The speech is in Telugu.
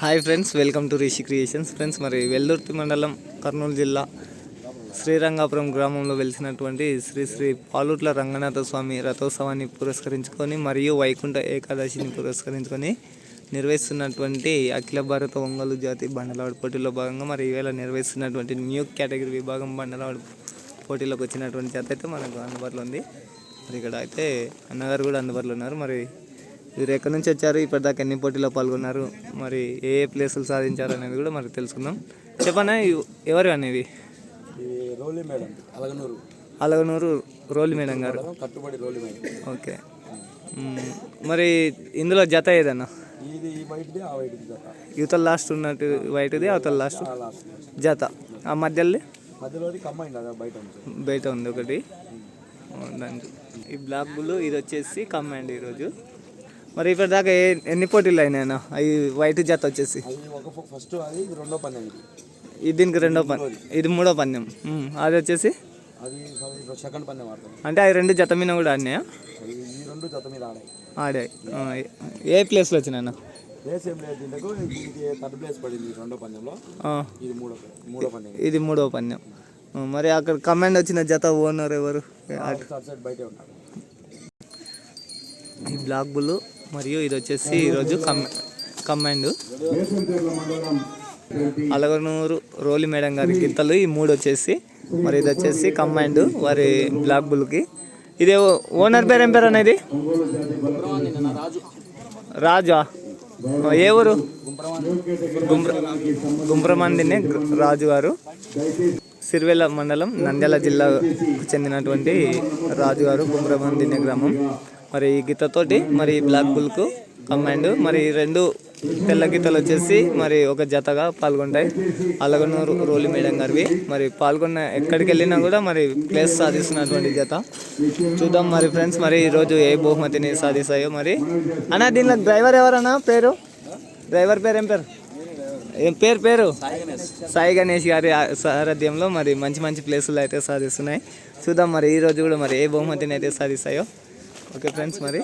Hi friends welcome to Rishi creations friends మరి వెల్దుర్తి మండలం కర్నూలు జిల్లా శ్రీరంగాపురం గ్రామంలో వెలిసినటువంటి శ్రీ శ్రీ పాలుట్ల రంగనాథ స్వామి రథోత్సవాన్ని పురస్కరించుకొని మరియు వైకుంఠ ఏకాదశిని పురస్కరించుకొని నిర్వహిస్తున్నటువంటి అఖిల భారత ఒంగోలు జాతి బండలాడు పోటీలో భాగంగా మరి ఈవేళ నిర్వహిస్తున్నటువంటి న్యూ కేటగిరీ విభాగం బండలాడు పోటీలోకి వచ్చినటువంటి జాతి అయితే మనకు అందుబాటులో ఉంది. మరి ఇక్కడ అయితే అన్నగారు కూడా అందుబాటులో ఉన్నారు. మరి వీరు ఎక్కడి నుంచి వచ్చారు? ఇప్పటిదాకా ఎన్ని పోటీలో పాల్గొన్నారు? మరి ఏ ఏ ప్లేసులు సాధించారు అనేది కూడా మరి తెలుసుకుందాం. చెప్పనా ఎవరు రోలి మేడం అలగనూరు. అలగనూరు రోలి మేడం గారు. కట్టుబడి రోలి మేడం. ఓకే. మరి ఇందులో జత ఏదన్నా? యువతల లాస్ట్ ఉన్నట్టు వైట్ది అవతల లాస్ట్. జత. ఆ మధ్యలో బయట ఉంది. ఒకటి. దానికి ఈ బ్లాక్ బుల్ ఇది వచ్చేసి కమాండ్ ఈరోజు. మరి ఇప్పటిదాకా ఏ ఎన్ని పోటీలు అయినాయన్నా అవి వైట్ జత వచ్చేసి. ఫస్ట్ అది ఇది రెండో పందెం ఇది. ఇది దీనికి రెండో పందెం ఇది మూడో పందెం. అది వచ్చేసి? అది సెకండ్ పందెం అంటే అవి రెండు జత మీద కూడా ఆడినాయా? ఈ రెండు జత మీద ఆడాయి. ఆడాయి. ఏ ప్లేస్లో వచ్చినాయన్న ప్లేస్ ఏం లేదు దీంట్లో థర్డ్ ప్లేస్ పడింది రెండో పందెంలో. ఇది మూడో మూడో పందెం. ఇది మూడో పందెం. మరి అక్కడ కమాండ్ వచ్చిన జత ఓనర్ ఎవరు? ఈ బ్లాక్ బుల్ మరియు ఇది వచ్చేసి ఈరోజు come command Alaganuru Roli madam గారి గిత్తలు ఈ మూడు వచ్చేసి మరి ఇది వచ్చేసి కమాండ్ వారి బ్లాక్ బుల్కి. ఇది ఓనర్ పేరు ఏం పేరు అనేది? రాజు. రాజా ఏ ఊరు? గుంబ్ర గుంబ్రమందినే రాజు గారు. సిరివెల్ల మండలం నంద్యాల జిల్లాకు చెందినటువంటి రాజుగారు గుంబ్రమందినే గ్రామం. మరి ఈ గీతతోటి మరి బ్లాక్ బుల్కు కమాండ్ మరి రెండు తెల్ల గీతలు వచ్చేసి మరి ఒక జతగా పాల్గొంటాయి. అలగనూరు రోలి మేడం గారివి. మరి పాల్గొన్న ఎక్కడికి వెళ్ళినా కూడా మరి ప్లేస్ సాధిస్తున్నటువంటి జత. చూద్దాం మరి ఫ్రెండ్స్ మరి ఈరోజు ఏ బహుమతిని సాధిస్తాయో మరి. అన్న దీనిలో డ్రైవర్ ఎవరన్నా? పేరు? డ్రైవర్ పేరు ఏం పేరు? ఏం పేరు పేరు? సాయి గణేష్. గారి సారథ్యంలో మరి మంచి మంచి ప్లేసులు అయితే సాధిస్తున్నాయి. చూద్దాం మరి ఈ రోజు కూడా మరి ఏ బహుమతిని అయితే సాధిస్తాయో. ఓకే ఫ్రెండ్స్ మరి.